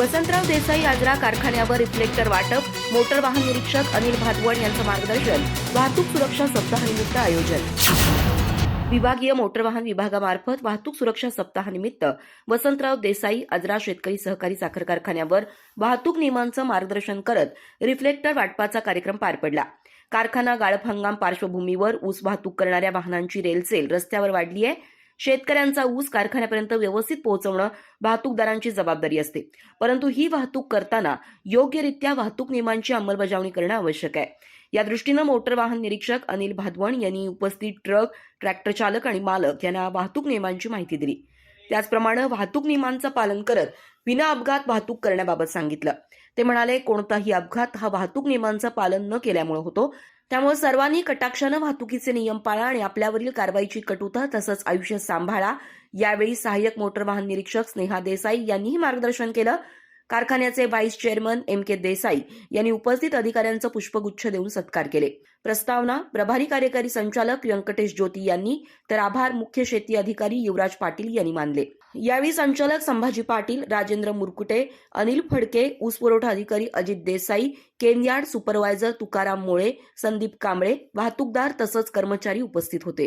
वसंतराव देसाई आजरा कारखान्यावर रिफ्लेक्टर वाटप मोटर वाहन निरीक्षक अनिल भातवण यांचं मार्गदर्शन वाहतूक सुरक्षा सप्ताहानिमित्त आयोजन. विभागीय मोटर वाहन विभागामार्फत वाहतूक सुरक्षा सप्ताहानिमित्त वसंतराव देसाई आजरा शेतकरी सहकारी साखर कारखान्यावर वाहतूक नियमांचं मार्गदर्शन करत रिफ्लेक्टर वाटपाचा कार्यक्रम पार पडला. कारखाना गाळप हंगाम पार्श्वभूमीवर ऊस वाहतूक करणाऱ्या वाहनांची रेलसेल रस्त्यावर वाढली आहे. शेतकऱ्यांचा ऊस कारखान्यापर्यंत व्यवस्थित पोहोचवणं वाहतूकदारांची जबाबदारी असते. परंतु ही वाहतूक करताना योग्यरित्या वाहतूक नियमांची अंमलबजावणी करणं आवश्यक आहे. या दृष्टीनं मोटर वाहन निरीक्षक अनिल भादवण यांनी उपस्थित ट्रक ट्रॅक्टर चालक आणि मालक यांना वाहतूक नियमांची माहिती दिली. त्याचप्रमाणे वाहतूक नियमांचं पालन करत विना अपघात वाहतूक करण्याबाबत सांगितलं. ते म्हणाले कोणताही अपघात हा वाहतूक नियमांचं पालन न केल्यामुळे होतो. त्यामुळे सर्वांनी कटाक्षानं वाहतुकीचे नियम पाळा आणि आपल्यावरील कारवाईची कटुता तसंच आयुष्य सांभाळा. यावेळी सहाय्यक मोटर वाहन निरीक्षक स्नेहा देसाई यांनीही मार्गदर्शन केलं. कारखान्याचे vice chairman M K Desai यांनी उपस्थित अधिकाऱ्यांचं पुष्पगुच्छ देऊन सत्कार केले. प्रस्तावना प्रभारी कार्यकारी संचालक व्यंकटेश ज्योती यांनी तर आभार मुख्य शेती अधिकारी युवराज पाटील यांनी मानले. यावेळी संचालक संभाजी पाटील राजेंद्र मुरकुटे अनिल फडके ऊस पुरवठा अधिकारी Ajit Desai cane yard supervisor Tukaram Mole Sandeep Kamble वाहतूकदार तसंच कर्मचारी उपस्थित होते.